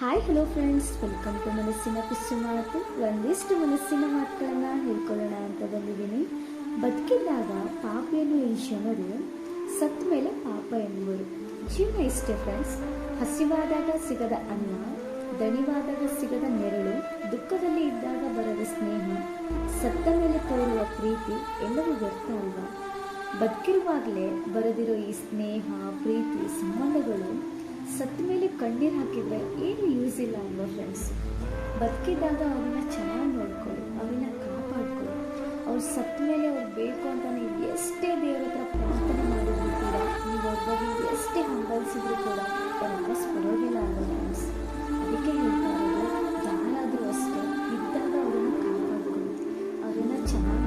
Hi hello friends welcome to ಮನಸ್ಸಿನ ಪಿಸ್ಸು ಮಾತು ಒಂದಿಷ್ಟು ಮನಸ್ಸಿನ ಮಾತುಗಳನ್ನ ಹೇಳ್ಕೊಳ್ಳೋಣ ಅಂತ ಬಂದಿದ್ದೀನಿ ಬದುಕಿದ್ದಾಗ ಪಾಪ ಎನ್ನುವ ಈ ಜನರು ಸತ್ತ ಮೇಲೆ ಪಾಪ ಎನ್ನುವರು ಜೀವನ ಇಷ್ಟೇ ಫ್ರೆಂಡ್ಸ್ ಹಸಿವಾದಾಗ ಸಿಗದ ಅನ್ನ ದಣಿವಾದಾಗ ಸಿಗದ ನೆರಳು ದುಃಖದಲ್ಲಿ ಇದ್ದಾಗ ಬರದ ಸ್ನೇಹ ಸತ್ತ ಮೇಲೆ ತೋರುವ ಪ್ರೀತಿ ಎಲ್ಲವೂ ವ್ಯರ್ಥ ಅಲ್ವಾ ಬದುಕಿರುವಾಗಲೇ ಬರೆದಿರೋ ಈ ಸ್ನೇಹ ಪ್ರೀತಿ ಸತ್ತ ಮೇಲೆ ಕಣ್ಣೀರು ಹಾಕಿದರೆ ಏನು ಯೂಸ್ ಇಲ್ಲ ಅಲ್ವಾ ಫ್ರೆಂಡ್ಸ್ ಬದುಕಿದ್ದಾಗ ಅವ್ರನ್ನ ಚೆನ್ನಾಗಿ ನೋಡ್ಕೊಳ್ಳಿ, ಅವ್ರನ್ನ ಕಾಪಾಡ್ಕೊಳ್ಳಿ. ಅವ್ರು ಸತ್ತ ಮೇಲೆ ಅವ್ರು ಬೇಕು ಅಂತ ನೀವು ಎಷ್ಟೇ ದೇವ್ರ ಹತ್ರ ಪ್ರಾರ್ಥನೆ ಮಾಡಿದ್ರು ಕೂಡ, ನೀವು ಒಬ್ಬರು ಎಷ್ಟೇ ಹಂಬಲಿಸಿದ್ರು ಕೂಡ ಅವ್ರ ವಾಪಸ್ ಬರೋದಿಲ್ಲ ಅಲ್ವಾ ಫ್ರೆಂಡ್ಸ್ ಅದಕ್ಕೆ ಹೇಳ್ತಾರೆ ಇರೋದು, ಯಾರಾದರೂ ಅಷ್ಟೇ ಇದ್ದಾಗ ಅವ್ರನ್ನ ಕಾಪಾಡ್ಕೊಳ್ಳಿ. ಅವ್ರನ್ನ ಚೆನ್ನಾಗಿ